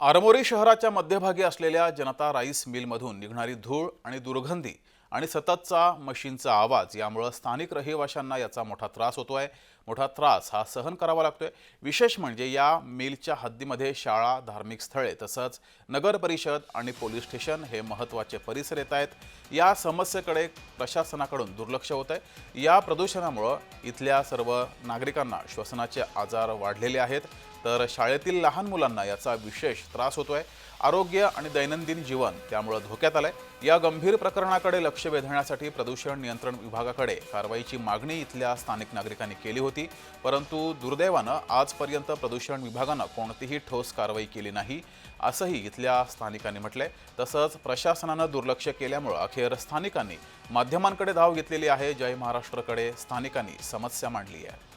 आरमोरी शहराच्या मध्यभागी असलेल्या जनता राईस मिलमधून निघणारी धूळ आणि दुर्गंधी आणि सततचा मशीनचा आवाज यामुळं स्थानिक रहिवाशांना याचा मोठा त्रास होतो आहे मोठा त्रास हा सहन करावा लागतोय. विशेष म्हणजे या मिलच्या हद्दीमध्ये शाळा धार्मिक स्थळे तसंच नगर परिषद आणि पोलीस स्टेशन हे महत्त्वाचे परिसर येत आहेत. या समस्येकडे प्रशासनाकडून दुर्लक्ष होत आहे. या प्रदूषणामुळं इथल्या सर्व नागरिकांना श्वसनाचे आजार वाढलेले आहेत. तर शाळेतील लहान मुलांना याचा विशेष त्रास होतोय. आरोग्य आणि दैनंदिन जीवन त्यामुळं धोक्यात आलंय. या गंभीर प्रकरणाकडे लक्ष वेधण्यासाठी प्रदूषण नियंत्रण विभागाकडे कारवाईची मागणी इथल्या स्थानिक नागरिकांनी केली होती. होती परंतु दुर्दैवानं आजपर्यंत प्रदूषण विभागानं कोणतीही ठोस कारवाई केली नाही असंही इथल्या स्थानिकांनी म्हटलंय. तसंच प्रशासनानं दुर्लक्ष केल्यामुळं अखेर स्थानिकांनी माध्यमांकडे धाव घेतलेली आहे. जय महाराष्ट्रकडे स्थानिकांनी समस्या मांडली आहे.